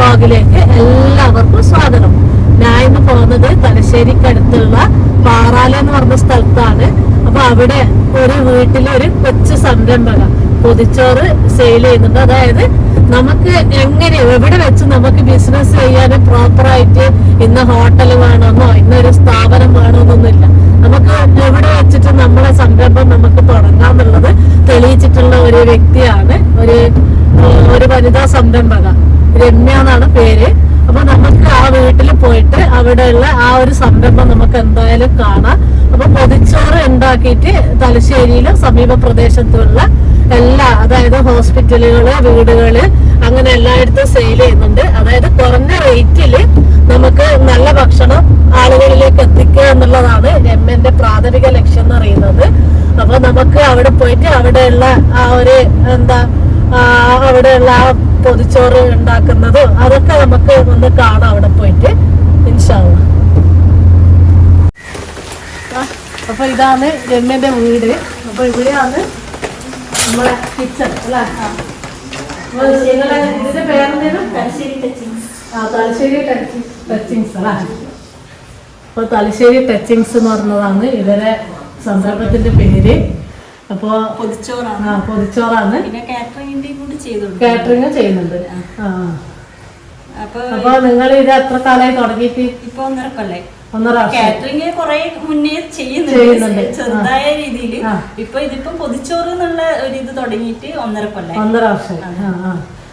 വ്ളോഗിലേക്ക് എല്ലാവർക്കും സ്വാഗതം. ഞാൻ ഇന്ന് പോകുന്നത് തലശ്ശേരിക്കടുത്തുള്ള പാറാല എന്ന് പറഞ്ഞ സ്ഥലത്താണ്. അപ്പൊ അവിടെ ഒരു വീട്ടിലെ ഒരു കൊച്ചു സംരംഭക പൊതിച്ചോറ് സെയിൽ ചെയ്യുന്നുണ്ട്. അതായത് നമുക്ക് എങ്ങനെ എവിടെ വെച്ച് നമുക്ക് ബിസിനസ് ചെയ്യാൻ പ്രോപ്പറായിട്ട് ഇന്ന് ഹോട്ടൽ വേണമെന്നോ ഇന്നൊരു സ്ഥാപനം വേണമെന്നൊന്നുമില്ല. നമുക്ക് എവിടെ വെച്ചിട്ട് നമ്മളെ സംരംഭം നമുക്ക് തുടങ്ങാന്നുള്ളത് തെളിയിച്ചിട്ടുള്ള ഒരു വ്യക്തിയാണ് ഒരു ഒരു വനിതാ സംരംഭക. രമ്യ എന്നാണ് പേര്. അപ്പൊ നമുക്ക് ആ വീട്ടിൽ പോയിട്ട് അവിടെയുള്ള ആ ഒരു സംരംഭം നമുക്ക് എന്തായാലും കാണാം. അപ്പൊ പൊതിച്ചോറ് ഉണ്ടാക്കിയിട്ട് തലശ്ശേരിയിലും സമീപ പ്രദേശത്തുള്ള എല്ലാ അതായത് ഹോസ്പിറ്റലുകൾ വീടുകൾ അങ്ങനെ എല്ലായിടത്തും സെയിൽ ചെയ്യുന്നുണ്ട്. അതായത് കുറഞ്ഞ റേറ്റിൽ നമുക്ക് നല്ല ഭക്ഷണം ആളുകളിലേക്ക് എത്തിക്കുക എന്നുള്ളതാണ് രമ്യന്റെ പ്രാഥമിക ലക്ഷ്യം എന്ന് പറയുന്നത്. അപ്പൊ നമുക്ക് അവിടെ പോയിട്ട് അവിടെയുള്ള ആ ഒരു എന്താ അവിടെയുള്ള ആ പൊതിച്ചോറ് ഉണ്ടാക്കുന്നത് അതൊക്കെ നമുക്ക് ഒന്ന് കാണാം അവിടെ പോയിട്ട്. ഇൻഷാള്ള അപ്പൊ ഇതാണ് രമ്യന്റെ വീട്. അപ്പൊ ഇവിടെയാണ് നമ്മളെ കിച്ചൺ അല്ലേ? ഇതിന്റെ പേരെന്തേലും ആ തലശ്ശേരി ടച്ചിങ്സ് അല്ലേ? അപ്പൊ തലശ്ശേരി ടച്ചിങ്സ് എന്ന് പറഞ്ഞതാണ് ഇവരെ സംരംഭത്തിന്റെ പേര്. അപ്പോ പൊതിച്ചോറാണ്. ആ പൊതിച്ചോറാണ്. കാറ്ററിംഗ് ചെയ്യുന്നുണ്ട്. ആ. അപ്പൊ നിങ്ങൾ ഇത് എത്ര കാലമായി തുടങ്ങിയിട്ട്? ഇപ്പൊ ഒന്നര കൊല്ലായി ഒന്നര കാറ്ററിംഗ് കുറെ മുന്നേ ചെയ്യുന്നുണ്ട്. ചെറുതായ രീതിയിൽ. ഇപ്പൊ ഇതിപ്പോ പൊതിച്ചോറ് എന്നുള്ള ഒരു ഇത് തുടങ്ങിയിട്ട് ഒന്നര കൊല്ലായി ഒന്നര വർഷം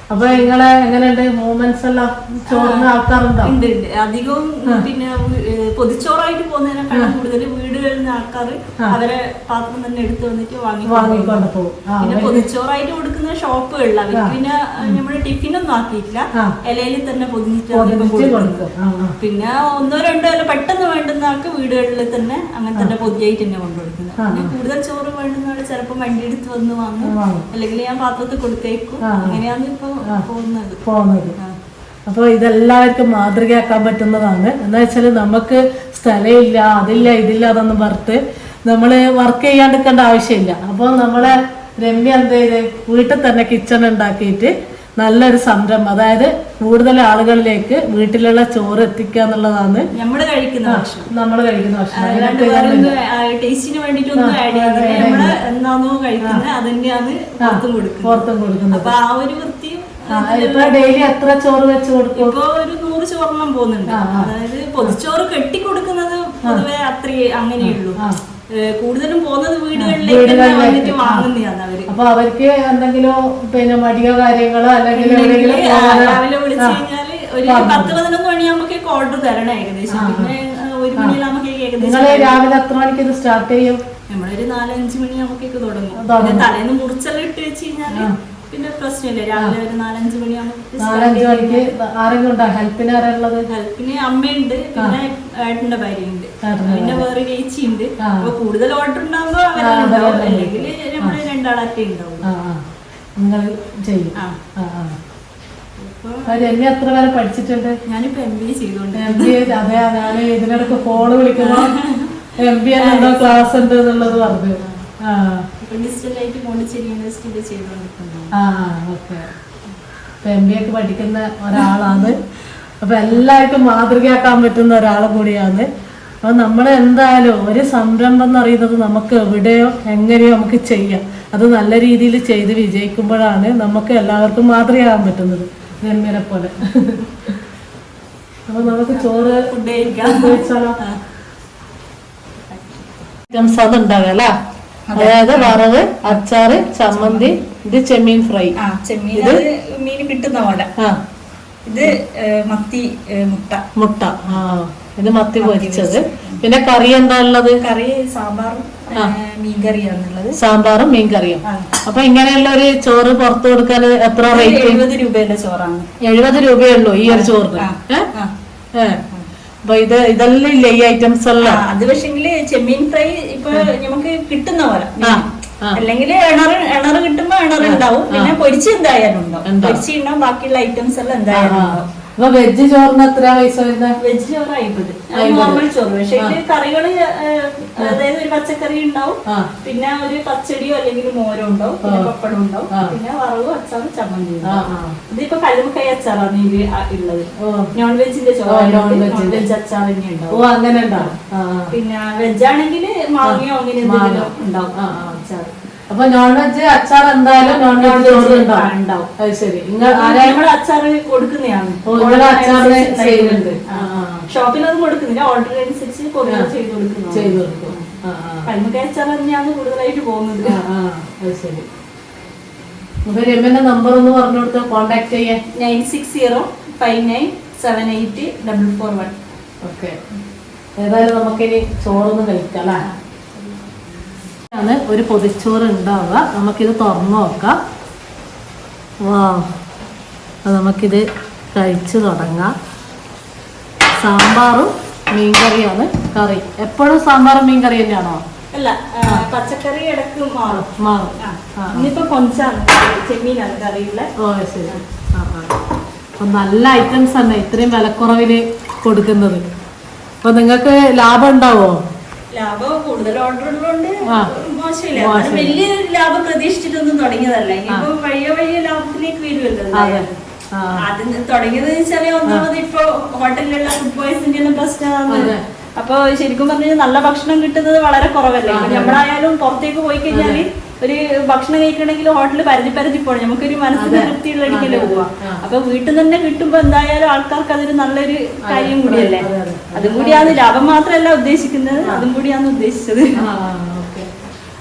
അപ്പൊ നിങ്ങളെ എങ്ങനെയുണ്ട്? മൂവ്മെന്റ്സ് എല്ലാം ചോറിന് ആൾക്കാരുണ്ടോ? ഉണ്ട് ഉണ്ട്. അധികവും പിന്നെ പൊതിച്ചോറായിട്ട് പോകുന്നതിനേക്കാളും കൂടുതൽ വീടുകളിൽ നിന്ന് ആൾക്കാർ അവരെ പാത്രം തന്നെ എടുത്തു വന്നിട്ട് വാങ്ങി വാങ്ങിക്കൊണ്ട് പോകും പിന്നെ പൊതിച്ചോറായിട്ട് കൊടുക്കുന്ന ഷോപ്പുകളിൽ അവർക്ക് പിന്നെ നമ്മുടെ ടിഫിനൊന്നും ആക്കിയിട്ടില്ല. ഇലയിൽ തന്നെ പൊതിഞ്ഞിട്ട് പിന്നെ ഒന്നോ രണ്ടോ അല്ല പെട്ടെന്ന് വേണ്ടുന്ന ആൾക്ക് വീടുകളിൽ തന്നെ അങ്ങനെ തന്നെ പൊതിയായിട്ട് തന്നെ കൊണ്ടുകൊടുക്കുന്നത് പിന്നെ കൂടുതൽ ചോറ് വേണ്ടുന്ന ആൾ ചിലപ്പോൾ വണ്ടി എടുത്ത് വന്ന് വാങ്ങും. അല്ലെങ്കിൽ ഞാൻ പാത്രത്തിൽ കൊടുത്തേക്കും. അങ്ങനെയാണ് ഇപ്പൊ പോകുന്നത്. അപ്പോൾ ഇതെല്ലാവർക്കും മാതൃകയാക്കാൻ പറ്റുന്നതാണ്. എന്താ വെച്ചാൽ നമുക്ക് സ്ഥലമില്ല അതില്ല ഇതില്ല അതൊന്നും പറഞ്ഞിട്ട് നമ്മൾ വർക്ക് ചെയ്യാണ്ടിരിക്കേണ്ട ആവശ്യമില്ല. അപ്പോൾ നമ്മളെ രമ്യ എന്ത് ചെയ്ത്? വീട്ടിൽ തന്നെ കിച്ചൺ ഉണ്ടാക്കിയിട്ട് നല്ലൊരു സംരംഭം അതായത് കൂടുതൽ ആളുകളിലേക്ക് വീട്ടിലുള്ള ചോറ് എത്തിക്കുക എന്നുള്ളതാണ്. നമ്മൾ കഴിക്കുന്ന ഭക്ഷണം. നമ്മൾ കഴിക്കുന്ന ഭക്ഷണം. നമ്മൾ പുറത്തും കൊടുക്കുന്നത്. അപ്പൊ ആ ഒരു വൃത്തിയും ആ, ഇപ്പൊ ഡെയിലി എത്ര ചോറ് വെച്ച് കൊടുക്കും? ഇപ്പൊ ഒരു നൂറ് ചോറെണ്ണം പോകുന്നുണ്ട്. അതായത് പൊതിച്ചോറ് കെട്ടി കൊടുക്കുന്നത് പൊതുവെ അത്രേ അങ്ങനെയുള്ളൂ. കൂടുതലും പോകുന്നത് വീടുകളിലേക്ക് വാങ്ങുന്നതാണ് അവർ. അപ്പൊ അവർക്ക് എന്തെങ്കിലും പിന്നെ മടിയോ കാര്യങ്ങളോ അല്ലെങ്കിൽ രാവിലെ വിളിച്ചു കഴിഞ്ഞാൽ ഒരു പത്ത് പതിനൊന്ന് മണിയാകുമ്പോ ഓർഡർ തരണം ഏകദേശം. പിന്നെ ഒരു മണിയിലാകുമ്പോഴേക്ക് ഏകദേശം രാവിലെ എത്ര മണിക്ക് ഇത് സ്റ്റാർട്ട് ചെയ്യും? നമ്മളൊരു നാലഞ്ച് മണിയാകുമ്പോ തുടങ്ങും. തലേന്ന് മുറിച്ചെല്ലാം ഇട്ട് വെച്ച് കഴിഞ്ഞാൽ പിന്നെ പ്രശ്നമില്ല. രാവിലെ ഒരു നാലഞ്ച് മണിയാകുമ്പോൾ നാലഞ്ച് മണിക്ക് ആരെങ്കിലും ഉണ്ടോ? ഹെൽപ്പിന് ആരുള്ളത് ഹെൽപ്പിന് അമ്മയുണ്ട്. പിന്നെ ഏട്ടന്റെ ഭാര്യയുണ്ട്. പിന്നെ വേറെ ചേച്ചിയുണ്ട്. അപ്പൊ കൂടുതൽ ഓർഡർ ഉണ്ടാകുമ്പോ അവരുണ്ടാവും അല്ലെങ്കിൽ നമ്മൾ രണ്ടാളൊക്കെ ഉണ്ടാവും നിങ്ങൾ ചെയ്യും. രമ്യ എത്ര വരെ പഠിച്ചിട്ടുണ്ട്? ഞാനിപ്പോ എം ബി ചെയ്തോണ്ട് എം ബി എ അതെ ഞാൻ ഇതിനിടക്ക് ഫോൺ വിളിക്കുമ്പോ എം ബി എ ക്ലാസ് ഉണ്ട് എന്നുള്ളത് പറഞ്ഞു. ആ. ഇപ്പൊ ഡിസ്റ്റന്റ് ആയിട്ട് പോണ്ടിച്ചേരി യൂണിവേഴ്സിറ്റിയിൽ ചെയ്തോണ്ടിരിക്കുന്നു ആ ഓക്കെ. ഇപ്പൊ എം ബി എക്ക് പഠിക്കുന്ന ഒരാളാണ്. അപ്പൊ എല്ലാവർക്കും മാതൃകയാക്കാൻ പറ്റുന്ന ഒരാൾ കൂടിയാണ്. അപ്പൊ നമ്മൾ എന്തായാലും ഒരു സംരംഭം എന്ന് പറയുന്നത് നമുക്ക് എവിടെയോ എങ്ങനെയോ നമുക്ക് ചെയ്യാം. അത് നല്ല രീതിയിൽ ചെയ്ത് വിജയിക്കുമ്പോഴാണ് നമുക്ക് എല്ലാവർക്കും മാതൃകയാകാൻ പറ്റുന്നത്. രമ്യനെ പോലെ. അപ്പൊ നമുക്ക് ചോറ് ഫുഡ് കഴിക്കാം. ഐറ്റംസ് അത് ഉണ്ടാവുക അല്ലേ? അതായത് വറവ് അച്ചാറ് ചമ്മന്തി ഇത് ചെമ്മീൻ ഫ്രൈ. ചെമ്മീൻ മീൻ കിട്ടുന്ന പോലെ. ആ. ഇത് മത്തി മുട്ട. മുട്ട. ആ ഇത് മത്തി പൊരിച്ചത്. പിന്നെ കറി എന്താ ഉള്ളത്? കറി സാമ്പാറും ഏഹ്, മീൻകറിയാണുള്ളത് സാമ്പാറും മീൻകറിയും. അപ്പൊ ഇങ്ങനെയുള്ള ഒരു ചോറ് പുറത്തു കൊടുക്കാൻ എത്ര റേറ്റ് എഴുപത് രൂപയുടെ ചോറാണ്. എഴുപത് രൂപയേ ഉള്ളൂ ഈ ഒരു ചോറിന്. ആ. അപ്പൊ ഇത് ഇതെല്ലാം ഇല്ല ഈ ഐറ്റംസ് എല്ലാം അത് പക്ഷെങ്കിൽ ചെമ്മീൻ ഫ്രൈ ഇപ്പൊ നമുക്ക് കിട്ടുന്ന പോലെ. അല്ലെങ്കിൽ എണറ് എണറ് കിട്ടുമ്പോ എണറ് ഉണ്ടാവും. പിന്നെ പൊരിച്ച് എന്തായാലും ഉണ്ടാവും. പൊരിച്ച് ഉണ്ടാവും ബാക്കിയുള്ള ഐറ്റംസ് എല്ലാം എന്തായാലും. ഉണ്ടാവും. അപ്പൊ വെജ് ചോറിന് എത്ര പൈസ വരുന്നത് വെജ് ചോറ് അയ്മ്പത്. നോർമൽ ചോറ്. പക്ഷെ കറികൾ അതായത് ഒരു പച്ചക്കറി ഉണ്ടാവും. പിന്നെ ഒരു പച്ചടിയോ അല്ലെങ്കിൽ മോരോ ഉണ്ടാവും. പിന്നെ പപ്പടം ഉണ്ടാവും. പിന്നെ വറവ് അച്ചാറ് ചമ്മന്തി ഉണ്ടാവും. ഇതിപ്പോ കല്ലുമുക്കായ അച്ചാറാണ് ഇത് ഉള്ളത്. നോൺ വെജിന്റെ ചോറ്. വെജ് അച്ചാർ തന്നെ ഓ ഉണ്ടാവും അങ്ങനെ ഉണ്ടോ ആ ആ. പിന്നെ വെജ് ആണെങ്കിൽ മാങ്ങയോ അങ്ങനെ എന്തെങ്കിലും ഉണ്ടാവും. അച്ചാർ അപ്പൊ നോൺ വെജ് അച്ചാർ എന്തായാലും നോൺ വെജ് ചോറ് ഉണ്ടാവും. അത് ശരി. നിങ്ങൾ അച്ചാർ കൊടുക്കുന്നതാണ്. അച്ചാർ അച്ചാറിന് ചെയ്യുന്നുണ്ട്. ഷോപ്പിൽ. ഷോപ്പിലൊന്നും കൊടുക്കുന്നില്ല. ഓർഡർ അനുസരിച്ച് ചെയ്ത് കൊടുക്കുന്നു ചെയ്തു കൊടുക്കും. അച്ചാർ തന്നെയാണ് കൂടുതലായിട്ട് പോകുന്നത്. അത് ശരി. അപ്പൊ രമ്യന്റെ നമ്പർ ഒന്ന് പറഞ്ഞു കൊടുത്ത്. കോൺടാക്ട് ചെയ്യാൻ nine six zero five nine seven eight double four one okay ഏതായാലും നമുക്കിനി ചോറൊന്ന് കഴിക്കാം അല്ലേ? ആണ്. ഒരു പൊതിച്ചോറ് ഉണ്ടാവുക. നമുക്കിത് തുറന്നു നോക്കാം. വാ നമുക്കിത് കഴിച്ചു തുടങ്ങാം. സാമ്പാറും മീൻകറിയാണ് കറി. എപ്പോഴും സാമ്പാറും മീൻകറി തന്നെയാണോ? അല്ല പച്ചക്കറി ഇടയ്ക്ക് മാറും. മാറും. കൊഞ്ചാണ്. ചെമ്മീനാണ് കറിയുള്ള ഓ ശരി. ആ ആ. നല്ല ഐറ്റംസ് ആണ് ഇത്രയും വിലക്കുറവിൽ കൊടുക്കുന്നത്. അപ്പൊ നിങ്ങൾക്ക് ലാഭം ഉണ്ടാവോ? ലാഭം കൂടുതൽ ഓർഡർ ഉള്ളതുകൊണ്ട് ആ. മോശമില്ല. മോശമില്ല. അത് വലിയ ലാഭം പ്രതീക്ഷിച്ചിട്ടൊന്നും തുടങ്ങിയതല്ല. ഇനിയിപ്പോ വഴിയ വഴിയ ലാഭത്തിലേക്ക് വരുമല്ലോ അതെ. ആദ്യം തുടങ്ങിയത് വെച്ചാൽ ഒന്നാമത് ഇപ്പൊ ഹോട്ടലിലുള്ള ഫുഡ് പോയിസണിന്റെ ഒന്നും പ്രശ്നമാണ് അപ്പൊ ശരിക്കും പറഞ്ഞാൽ നല്ല ഭക്ഷണം കിട്ടുന്നത് വളരെ കുറവല്ലേ? നമ്മളായാലും പുറത്തേക്ക് പോയി കഴിഞ്ഞാൽ ഒരു ഭക്ഷണം കഴിക്കണമെങ്കിൽ ഹോട്ടലിൽ പരതി പരതി പോകണം നമുക്കൊരു മനസ്സിന് തൃപ്തിയുള്ള പോവാം. അപ്പൊ വീട്ടിൽ നിന്ന് തന്നെ കിട്ടുമ്പോ എന്തായാലും ആൾക്കാർക്ക് അതൊരു നല്ലൊരു കാര്യം കൂടിയല്ലേ? അതെ, കൂടിയാണ് ലാഭം മാത്രമല്ല ഉദ്ദേശിക്കുന്നത്. അതും കൂടിയാണ് ഉദ്ദേശിച്ചത്.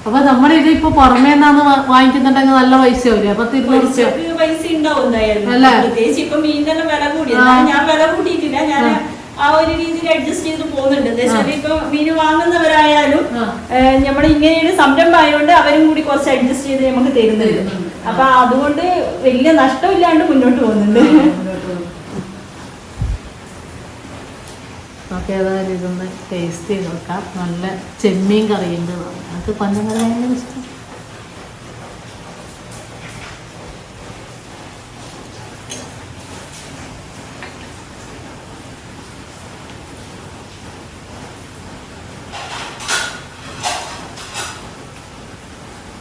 അപ്പൊ നമ്മുടെ ഇത് ഇപ്പൊ പുറമേ നിന്നാണ് വാങ്ങിക്കുന്നുണ്ടെങ്കിൽ നല്ല പൈസ വരും. അപ്പൊ തിരുന്നൂറ് പൈസ ഉണ്ടാവും എന്തായാലും? പ്രത്യേകിച്ച് ഇപ്പൊ മീനിനെല്ലാം വില കൂടി. ഞാൻ വില കൂട്ടിയിട്ടില്ല. ഞാൻ ആ ഒരു രീതിയിൽ അഡ്ജസ്റ്റ് ചെയ്ത് പോകുന്നുണ്ട്. എന്താ വെച്ചാൽ ഇപ്പൊ മീൻ വാങ്ങുന്നവരായാലും. നമ്മൾ ഇങ്ങനെയൊരു സംരംഭം ആയതുകൊണ്ട് അവരും കൂടി കുറച്ച് അഡ്ജസ്റ്റ് ചെയ്ത് നമുക്ക് തരുന്നുണ്ട്. അപ്പൊ അതുകൊണ്ട് വലിയ നഷ്ടമില്ലാണ്ട് മുന്നോട്ട് പോകുന്നുണ്ട്. നമുക്ക് ഏതായാലും ഇതൊന്ന് ടേസ്റ്റ് ചെയ്ത് നോക്കാം. നല്ല ചെമ്മീൻ കറിയുണ്ട്. നമുക്ക് കറി ഭയങ്കര ഇഷ്ടം.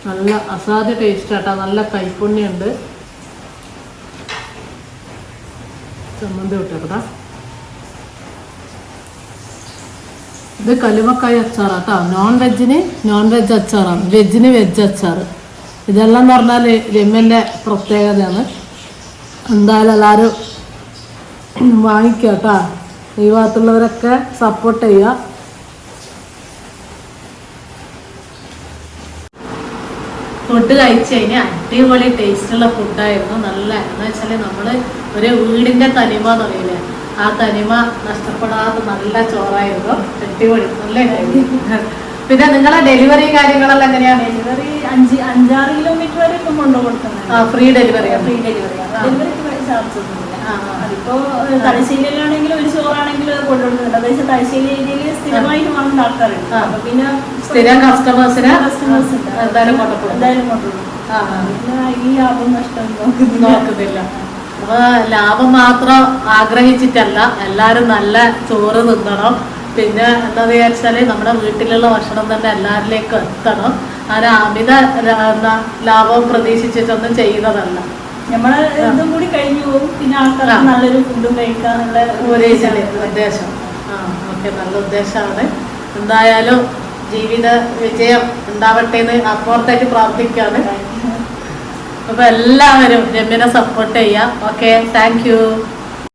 നല്ല അസാധ്യ ടേസ്റ്റ് ആട്ടാ. നല്ല കൈപ്പുണ്യുണ്ട്. ചമ്മന്തി വിട്ടേക്കട്ടാ ഇത് കലുമക്കായ അച്ചാറാട്ടോ. നോൺ വെജിന് നോൺ വെജ് അച്ചാറാണ്. വെജിന് വെജ് അച്ചാർ ഇതെല്ലാം എന്ന് പറഞ്ഞാൽ രമ്യന്റെ പ്രത്യേകതയാണ്. എന്തായാലും എല്ലാവരും വാങ്ങിക്കട്ടോ. ഈ ഭാഗത്തുള്ളവരൊക്കെ സപ്പോർട്ട് ചെയ്യുക ഫുഡ് കഴിച്ചു കഴിഞ്ഞാൽ അടിപൊളി ടേസ്റ്റുള്ള ഫുഡായിരുന്നു നല്ല എന്ന് വെച്ചാൽ നമ്മൾ ഒരു വീടിന്റെ തനിമ എന്ന് പറയില്ലേ? ആ തനിമ നഷ്ടപ്പെടാതെ നല്ല ചോറായിരുന്നു. അടിപൊളി. നല്ല കാര്യം. പിന്നെ നിങ്ങളെ ഡെലിവറി കാര്യങ്ങളെല്ലാം എങ്ങനെയാണ്? ഡെലിവറി അഞ്ച് അഞ്ചാറ് കിലോമീറ്റർ വരെ ഇപ്പം കൊണ്ടു കൊടുക്കുന്നത് ആ ഫ്രീ ഡെലിവറി ഫ്രീ ഡെലിവറി ഡെലിവറിക്ക് ചാർജ് ഒന്നുമില്ല. അതിപ്പോ തലശ്ശേരിയിലാണെങ്കിൽ ഒരു ചോറാണെങ്കിൽ അതായത് തലശ്ശേരി ഏരിയയിൽ സ്ഥിരമായിട്ട് വാങ്ങുന്ന ആൾക്കാരുണ്ട്. ആ. അപ്പൊ പിന്നെ സ്ഥിരം കസ്റ്റമേഴ്സിന് കസ്റ്റമേഴ്സ് എന്തായാലും കൊണ്ടുപോകും. എന്തായാലും ഈ ലാഭം നഷ്ടം നോക്കുന്നില്ല. അപ്പൊ ലാഭം മാത്രം ആഗ്രഹിച്ചിട്ടല്ല എല്ലാരും നല്ല ചോറ് തിന്നണം. പിന്നെ എന്താ വിചാരിച്ചാൽ നമ്മുടെ വീട്ടിലുള്ള ഭക്ഷണം തന്നെ എല്ലാവരിലേക്കും എത്തണം. അങ്ങനെ അമിത ലാഭം പ്രതീക്ഷിച്ചിട്ടൊന്നും ചെയ്യുന്നതല്ല. നമ്മളെ ഇതും കൂടി പോകും പിന്നെ ആൾക്കാർക്ക് നല്ലൊരു ഫുഡും കഴിക്കാന്നുള്ള ഉദ്ദേശം. ആ ഓക്കെ നല്ല ഉദ്ദേശമാണ്. എന്തായാലും ജീവിത വിജയം ഉണ്ടാവട്ടെ എന്ന് അപ്പുറത്തേക്ക് പ്രാർത്ഥിക്കുകയാണ് അപ്പൊ എല്ലാവരും രമ്യനെ സപ്പോർട്ട് ചെയ്യാം. Okay thank you